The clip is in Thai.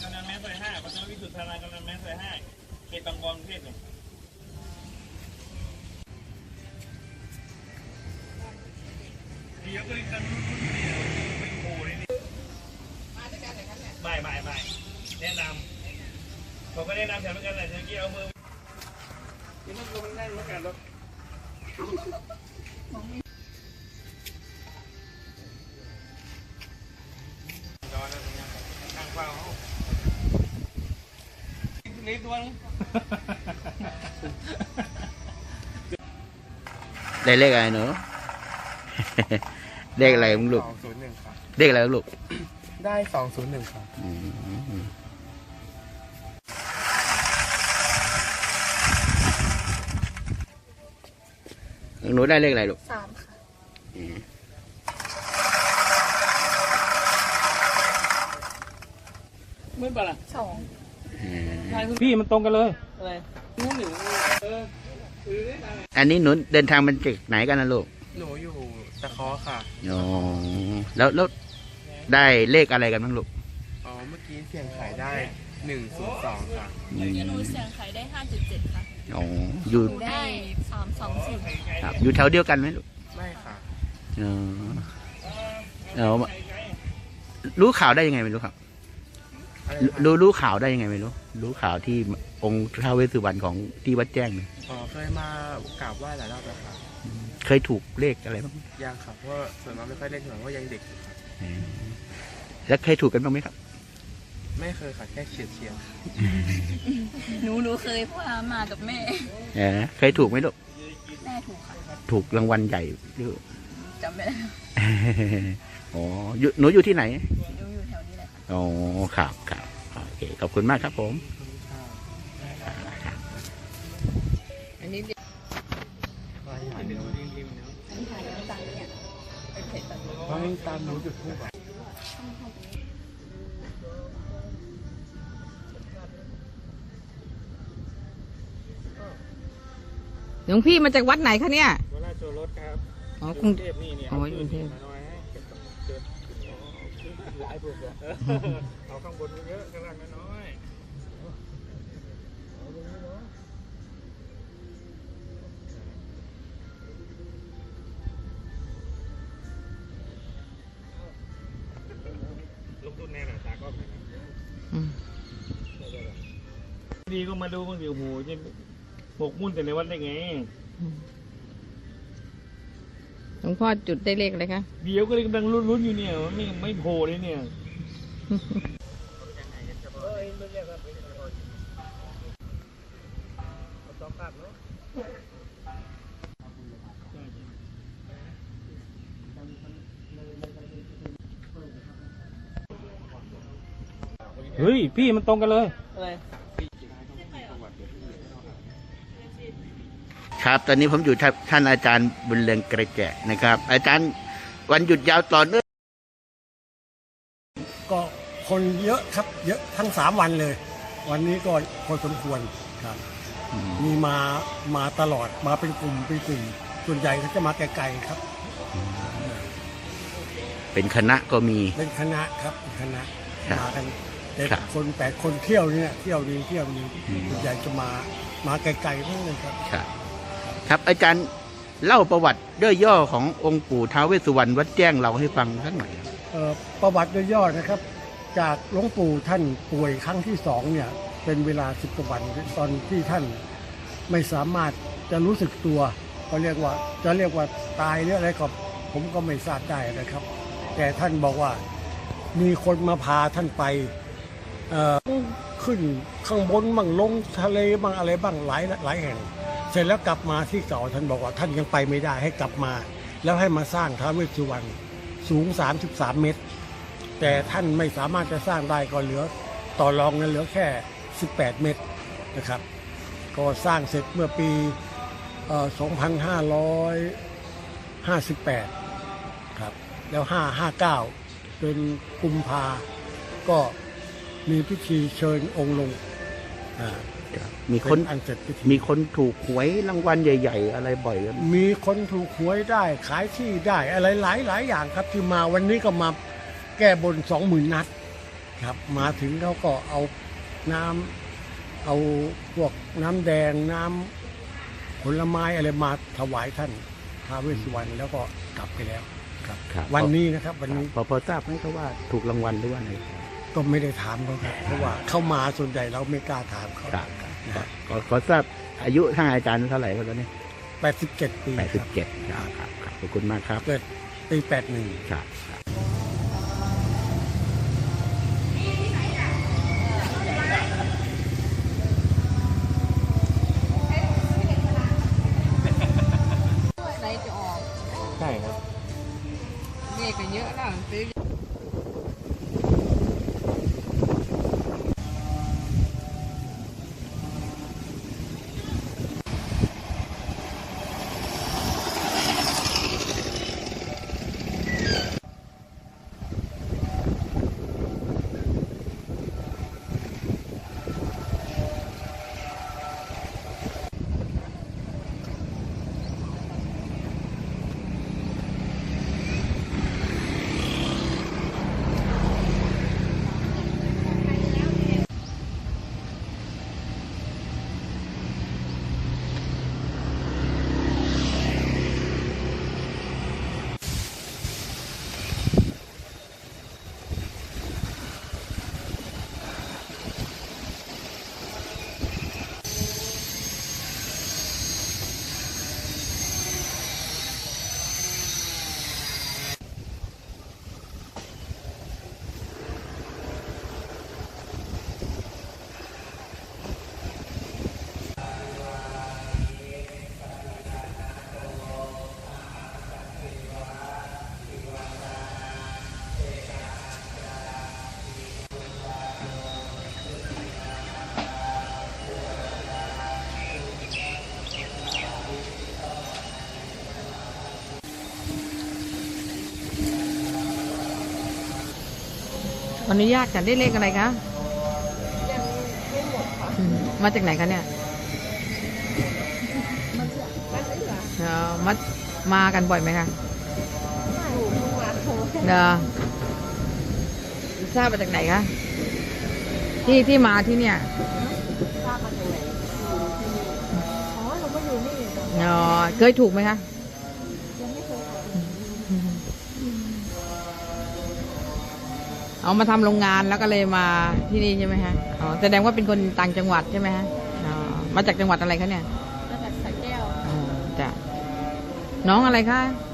สุดทานายกำลังแม่ใส่ให้เขตบางบอนกรุงเทพเนี่ยเดี๋ยวก็กันไม่โผล่เลยนี่ไม่ไม่ไม่แนะนำผมก็แนะนำแถมเหมือนกันแหละเมื่อกี้เอามือนี่มันลงได้เหมือนกันหรอกรอนะตรงนี้ข้างเฝ้า เขานิดตัวนึงได้เลขอะไรหนู เลขอะไรมึงลูกสองศูนย์หนึ่งครับเลขอะไรลูก ได้สองศูนย์หนึ่งครับอืมหนูได้เลขอะไรลูกสามค่ะอืมไม่ปะล่ะสองอืม พี่มันตรงกันเลยอะไรนู้นหนึ่งเออถือได้ตังค์อันนี้หนูเดินทางมันจากไหนกันนะลูก หนูอยู่ตะเคอค่ะ อ๋อ แล้วแล้วได้เลขอะไรกันบ้างลูก อ๋อ เมื่อกี้เสียงขายได้หนึ่งศูนย์สองค่ะอืมหนูเสียงขายได้ห้าจุดเจ็ดค่ะ อ๋อ อยู่หนูได้สามสองสี่ครับอยู่แถวเดียวกันไหมลูก ไม่ค่ะ อ๋อ เอามารู้ข่าวได้ยังไงไม่รู้ครับอะไรรู้นะรู้รู้ข่าวได้ยังไงไม่รู้ รู้ข่าวที่องค์ท้าวเวสสุวรรณของที่วัดแจ้งเนี่ยอ๋อเคยมากราบไหว้หลายรอบแล้วค่ะเคยถูกเลขอะไรบ้างยังค่ะเพราะว่าส่วนมากไม่ค่อยเล่นหวยเพราะว่ายังเด็กอยู่ค่ะแล้วเคยถูกกันบ้างไหมครับ ไม่เคยค่ะแค่เฉียดเฉียดหนูหนูเคยเพราะว่ามากับแม่เออเคยถูกไหมลูกแม่ถูกค่ะถูกรางวัลใหญ่หรือจำไม่ได้อ๋ออยู่หนูอยู่ที่ไหนหนูอยู่แถวนี้แหละค่ะอ๋อครับครับโอ เคขอบคุณมากครับผมอันนี้เด็กว่าหาเดี๋ยวอันนี้ถ่ายน้ำตาลเนี่ยเป็นเผ็ดแบบนี้ว่าไม่ตามหนูจุดทูบหลวงพี่มาจากวัดไหนคะเนี่ยเวลาชว์รถครับอ๋อกรุงเทพนี่เนี่ยอ๋อกรุงเทพ มาน้อยให้เก็บกับเกิด หลายพวกเลยเอาข้างบนเยอะข้างล่างน้อยลงทุนแน่น่ะตากล้องนะอืมดีก็มาดูบางทีโอ้โหจะหมกมุ่นแต่ในวัดได้ไงห ลวงพ่อจุดได้เลขอะไรคะเดี๋ยวก็เลยกำลังลุ้นๆอยู่เนี่ยมันไม่ไม่โผล่เลยเนี่ยเฮ้ย พี่มันตรงกันเลย ครับ ตอนนี้ผมอยู่ท่าท่านอาจารย์บุญเรืองกระแจนะครับ อาจารย์วันหยุดยาวต่อเนื่องก็คนเยอะครับ เยอะทั้งสามวันเลย วันนี้ก็พอสมควรครับ มีมามาตลอดมาเป็นกลุ่มเป็นกลุ่มส่วนใหญ่เขาจะมาไกลๆครับ เป็นคณะก็มีเป็นคณะครับเป็นคณะครับมากันแต่ครับคนแปดคนเที่ยวเนี่ยเที่ยวนี้เที่ยวนี้อืมส่วนใหญ่จะมามาไกลๆทั้งนั้นครับ ครับอาจารย์เล่าประวัติย่อๆขององค์ปู่ท้าวเวสสุวรรณวัดแจ้งเราให้ฟังสักหน่อยครับเอ่อประวัติย่อๆนะครับ จากหลวงปู่ท่านป่วยครั้งที่สองเนี่ยเป็นเวลาสิบกว่าวันตอนที่ท่านไม่สามารถจะรู้สึกตัวก็เรียกว่าจะเรียกว่าตายหรืออะไรก็ผมก็ไม่ทราบได้นะครับ แต่ท่านบอกว่ามีคนมาพาท่านไปเอ่อขึ้นข้างบนบ้างลงทะเลบ้างอะไรบ้างหลายหลายแห่ง เสร็จแล้วกลับมาที่เก่าท่านบอกว่าท่านยังไปไม่ได้ให้กลับมา แล้วให้มาสร้างท้าวเวสสุวรรณสูง 33 เมตร แต่ท่านไม่สามารถจะสร้างได้ก็เหลือต่อรองนั้นเหลือแค่ 18 เมตรนะครับ ก็สร้างเสร็จเมื่อปี 2558 ครับ แล้ว 559 เป็นกุมภาก็มีพิธีเชิญองค์ลง มีคนเป็อันเสร็จพิธีมีคนถูกหวยรางวัลใหญ่ ๆ อะไรบ่อยกันมีคนถูกหวยได้ขายที่ได้อะไรหลายหลายอย่างครับที่มาวันนี้ก็มาแก้บนสองหมื่นนัด ครับ มาถึงเขาก็เอาน้ำเอาพวกน้ำแดงน้ำผลไม้อะไรมาถวายท่านท้าวเวสสุวรรณแล้วก็กลับไปแล้วครับครับ วันนี้นะครับ วันนี้พอพอทราบไหมครับว่าถูกรางวัลหรือว่าไง ก็ไม่ได้ถามเขาครับเพราะว่าเข้ามาส่วนใหญ่เราไม่กล้าถามเขาครับนะฮะขอขอทราบอายุทางอาจารย์เท่าไหร่ครับตอนนี้แปดสิบเจ็ดปีแปดคสิบรับเจ็ดครับครับครับขอบคุณมากครับเกิดปีแปดหนึ่งครับ อนุญาตกันได้เลขอะไรคะอืมมาจากไหนคะเนี่ยเออมามากันบ่อยไหมคะเนอะทราบมาจากไหนคะที่ที่มาที่เนี่ยทราบมาจากไหนอ๋อเราก็อยู่นี่เนอะเคยถูกไหมคะ เอามาทำโรงงานแล้วก็เลยมาที่นี่ใช่ไหมฮะอ๋อแสดงว่าเป็นคนต่างจังหวัดใช่ไหมฮะอ๋อมาจากจังหวัดอะไรคะเนี่ยมาจากสระแก้วอ๋อจ้ะน้องอะไรคะน